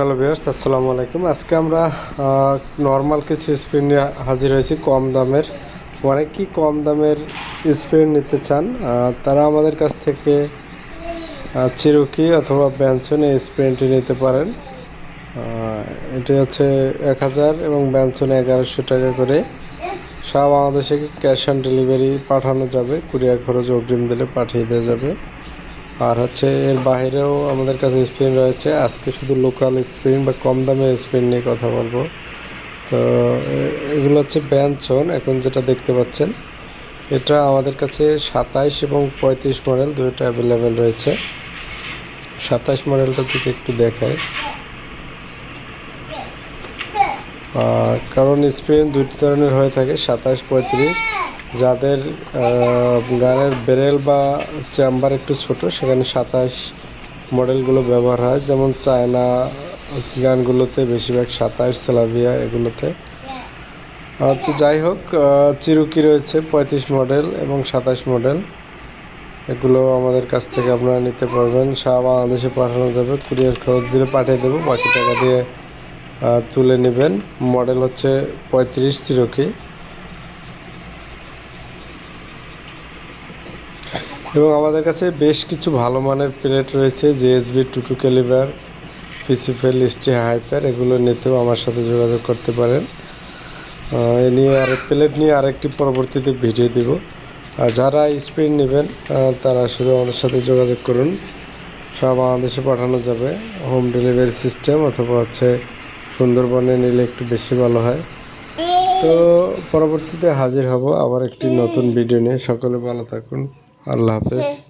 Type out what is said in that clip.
Hello বিয়ার্স আসসালামু আলাইকুম। আজকে আমরা নর্মাল কিছু স্প্রিন নিয়ে হাজির হয়েছি কম দামের। অনেকেই কম দামের স্প্রিন নিতে চান? তারা আমাদের কাছ থেকে চিরুকি অথবা ব্যঞ্চনে স্প্রিনটি নিতে পারেন। এটি হচ্ছে এক হাজার এবং ব্যঞ্চনে এগারোশো টাকা করে। সারা বাংলাদেশে ক্যাশ অন ডেলিভারি পাঠানো যাবে? কুরিয়ার খরচ অগ্রিম দিলে পাঠিয়ে দেওয়া যাবে। আর হচ্ছে এর বাইরেও আমাদের কাছে স্প্রিন রয়েছে। আজকে শুধু লোকাল স্প্রিন বা কম দামের স্প্রিন নিয়ে কথা বলব। তো, এগুলো হচ্ছে ব্যঞ্চন এখন যেটা দেখতে পাচ্ছেন, এটা আমাদের কাছে সাতাইশ এবং পঁয়ত্রিশ মডেল দুইটা অ্যাভেলেবেল রয়েছে। সাতাইশ মডেলটা থেকে একটু দেখায় কারণ স্প্রিন দুটি ধরনের হয়ে থাকে, সাতাইশ, পঁয়ত্রিশ। যাদের গানের বেরেল বা চেম্বার একটু ছোট, সেখানে সাতাশ মডেলগুলো ব্যবহার হয়। যেমন চায়না গানগুলোতে বেশিরভাগ সাতাশ, সেলাভিয়া এগুলোতে। তো যাই হোক চিরুকি রয়েছে, পঁয়ত্রিশ মডেল এবং সাতাশ মডেল। এগুলো আমাদের কাছ থেকে আপনারা নিতে পারবেন। সারা বাংলাদেশে পাঠানো যাবে। কুরিয়ার খরচ দিলে পাঠিয়ে দেবো, বাকি টাকা দিয়ে তুলে নেবেন। মডেল হচ্ছে পঁয়ত্রিশ চিরকি। এবং আমাদের কাছে বেশ কিছু ভালো মানের প্লেট রয়েছে জেএসবি টুটু ক্যালিভার ফিসিফেল স্টি হাইফার এগুলো নিতেও আমার সাথে যোগাযোগ করতে পারেন। এ নিয়ে আরেক প্লেট নিয়ে আরেকটি পরবর্তীতে ভিডিও দিব। আর যারা স্প্রিন নেবেন তারা শুধু আমাদের সাথে যোগাযোগ করুন। সব বাংলাদেশে পাঠানো যাবে। হোম ডেলিভারি সিস্টেম অথবা হচ্ছে সুন্দরবনে নিলে একটু বেশি ভালো হয়। তো পরবর্তীতে হাজির হব আবার একটি নতুন ভিডিও নিয়ে। সকলে ভালো থাকুন। আল্লাহ হাফেজ।